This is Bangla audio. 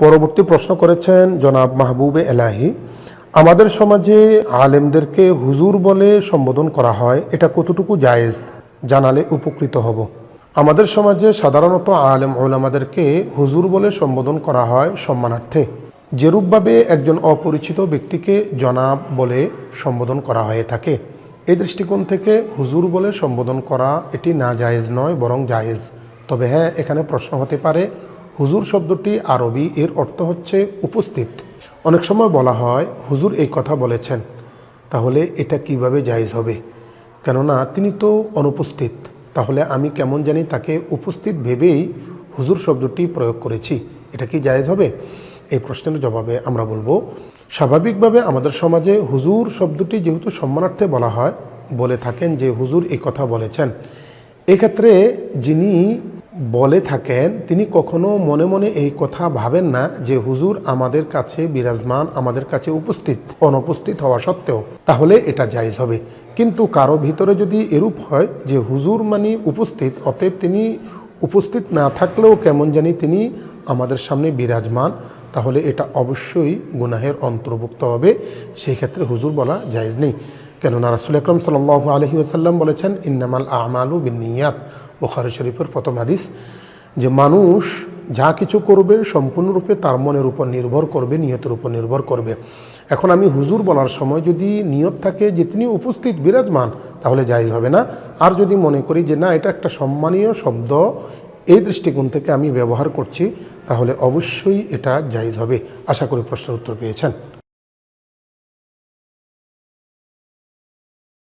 পরবর্তী প্রশ্ন করেছেন জনাব মাহবুবে এলাহি, আমাদের সমাজে আলেমদেরকে হুজুর বলে সম্বোধন করা হয়, এটা কতটুকু জায়েজ? জানালে উপকৃত হব। আমাদের সমাজে সাধারণত আলেম ওলামাদেরকে হুজুর বলে সম্বোধন করা হয় সম্মানার্থে। যেরূপভাবে একজন অপরিচিত ব্যক্তিকে জনাব বলে সম্বোধন করা হয়ে থাকে। এই দৃষ্টিকোণ থেকে হুজুর বলে সম্বোধন করা এটি না জায়েজ নয়, বরং জায়েজ। তবে হ্যাঁ এখানে প্রশ্ন হতে পারে হুজুর শব্দটি আরবি, এর অর্থ হচ্ছে উপস্থিত। অনেক সময় বলা হয়, হুজুর এই কথা বলেছেন। তাহলে এটা কীভাবে জায়েজ হবে? কেননা তিনি তো অনুপস্থিত। তাহলে আমি কেমন জানি তাকে উপস্থিত ভেবেই হুজুর শব্দটি প্রয়োগ করেছি। এটা কি জায়েজ হবে? এই প্রশ্নের জবাবে আমরা বলব, স্বাভাবিকভাবে আমাদের সমাজে হুজুর শব্দটি যেহেতু সম্মানার্থে বলা হয়, বলে থাকেন যে হুজুর এই কথা বলেছেন। এক্ষেত্রে যিনি বলে থাকেন, তিনি কখনো মনে মনে এই কথা ভাবেন না যে হুজুর আমাদের কাছে বিরাজমান, আমাদের কাছে উপস্থিত, অনুপস্থিত হওয়া সত্ত্বেও। তাহলে এটা জায়জ হবে। কিন্তু কারও ভিতরে যদি এরূপ হয় যে হুজুর মানে উপস্থিত, অতএব তিনি উপস্থিত না থাকলেও কেমন জানি তিনি আমাদের সামনে বিরাজমান, তাহলে এটা অবশ্যই গুনাহের অন্তর্ভুক্ত হবে। সেই ক্ষেত্রে হুজুর বলা জায়জ নেই। কেননা রাসুল আকরম সাল আলহি আসাল্লাম বলেছেন, ইন্নামাল আমালু বিনিয়াত বোখারি শরীফের প্রথম হাদিস, যে মানুষ যা কিছু করবে সম্পূর্ণরূপে তার মনের উপর নির্ভর করবে, নিয়তের উপর নির্ভর করবে। এখন আমি হুজুর বলার সময় যদি নিয়ত থাকে যে তিনি উপস্থিত, বিরাজমান, তাহলে জায়জ হবে না। আর যদি মনে করি যে না, এটা একটা সম্মানীয় শব্দ, এই দৃষ্টিকোণ থেকে আমি ব্যবহার করছি, তাহলে অবশ্যই এটা জায়জ হবে। আশা করি প্রশ্নের উত্তর পেয়েছেন।